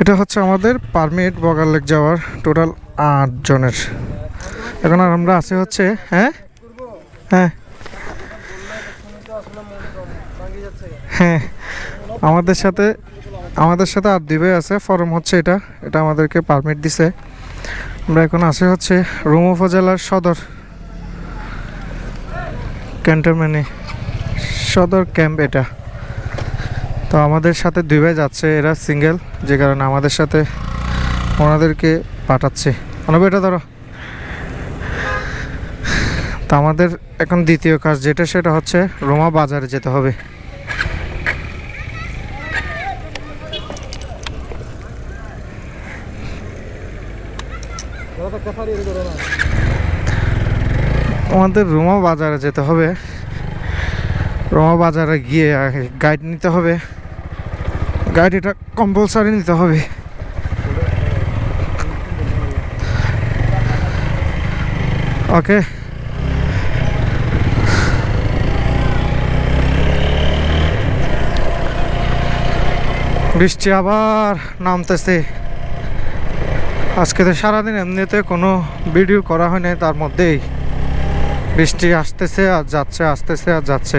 এটা হচ্ছে আমাদের পারমিট বগার লেক যাওয়ার টোটাল আট জনের। এখন আর আমরা আছি হচ্ছে হ্যাঁ? হ্যাঁ। হ্যাঁ। আমাদের সাথে আমাদের সাথে আর দুই আছে, ফর্ম হচ্ছে এটা এটা আমাদেরকে পারমিট দিছে। আমরা এখন আছি হচ্ছে রুম উপজেলার সদর ক্যান্টনমেন্টে। সদর ক্যাম্প এটা। তো আমাদের সাথে দুই ভাই যাচ্ছে, এরা সিঙ্গেল যে কারণে আমাদের সাথে ওনাদেরকে পাঠাচ্ছে। অনব এটা ধরো। তো আমাদের এখন দ্বিতীয় কাজ যেটা, সেটা হচ্ছে রোমা বাজারে যেতে হবে। আমাদের রোমা বাজারে যেতে হবে। রোমা বাজারে গিয়ে গাইড নিতে হবে। গাইড এটা কম্পালসারি নিতে হবে। ওকে বৃষ্টি আবার নামতেছে। আজকে তো সারাদিন এমনিতে কোনো ভিডিও করা হয়নি তার মধ্যেই বৃষ্টি আসতেছে আর যাচ্ছে, আসতেছে আর যাচ্ছে।